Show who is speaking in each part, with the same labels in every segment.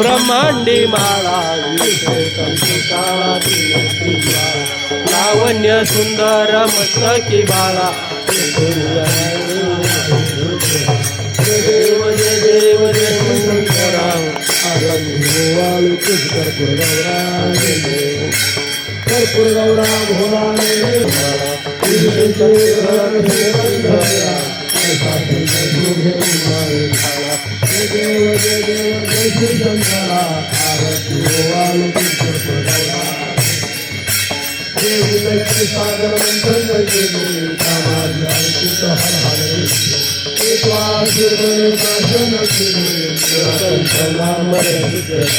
Speaker 1: ब्रह्मांडी माळा विषय काळातील प्रिया. लावण्य सुंदर मस्तकी बाळा देव देव देव जय शंकरा
Speaker 2: कर्पूर गौरा भोळा देव जय देव जय श्री शंकरा आरती गोवाल कर्पूर लक्ष्मी सागर मंथन केले कामाजी हर हरे एक वासुर दर्शन केले सलाम देव देव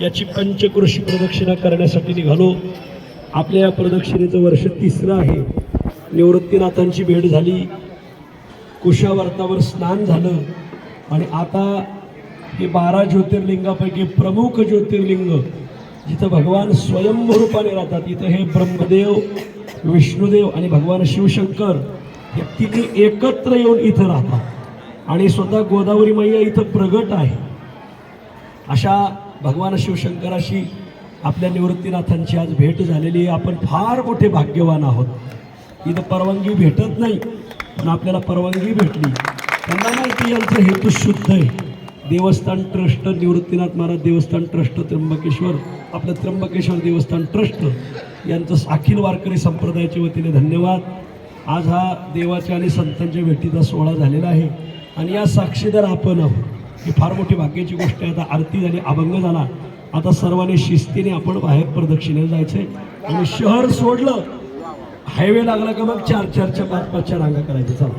Speaker 2: याची पंचकृषी प्रदक्षिणा करण्यासाठी निघालो. आपल्या या प्रदक्षिणेचं वर्ष तिसरं आहे. निवृत्तीनाथांची भेट झाली. कुशावर्तावर स्नान झालं. आणि आता हे बारा ज्योतिर्लिंगापैकी प्रमुख ज्योतिर्लिंग जिथं भगवान स्वयंभरूपाने राहतात इथं हे ब्रह्मदेव विष्णुदेव आणि भगवान शिवशंकर हे तिन्ही एकत्र येऊन इथं राहतात. आणि स्वतः गोदावरी मैया इथं प्रगट आहे. अशा भगवान शिवशंकराशी आपल्या निवृत्तीनाथांची आज भेट झालेली आहे. आपण फार मोठे भाग्यवान आहोत. इथं परवानगी भेटत नाही पण आपल्याला परवानगी भेटली. त्यांना माहिती यांचं हेतू शुद्ध आहे. देवस्थान ट्रस्ट निवृत्तीनाथ महाराज देवस्थान ट्रस्ट त्र्यंबकेश्वर आपलं त्र्यंबकेश्वर देवस्थान ट्रस्ट यांचं अखिल वारकरी संप्रदायाच्या वतीने धन्यवाद. आज हा देवाच्या आणि संतांच्या भेटीचा सोहळा झालेला आहे. आणि या साक्षीदार आपण आहोत. ही फार मोठी भाग्याची गोष्ट आहे. आता आरती झाली अभंग झाला. आता सर्वांनी शिस्तीने आपण बाहेर प्रदक्षिणेला जायचंय. आणि शहर सोडलं. हायवे लागला का मग चार चारच्या पाच पाचच्या रांगा करायच्या चला.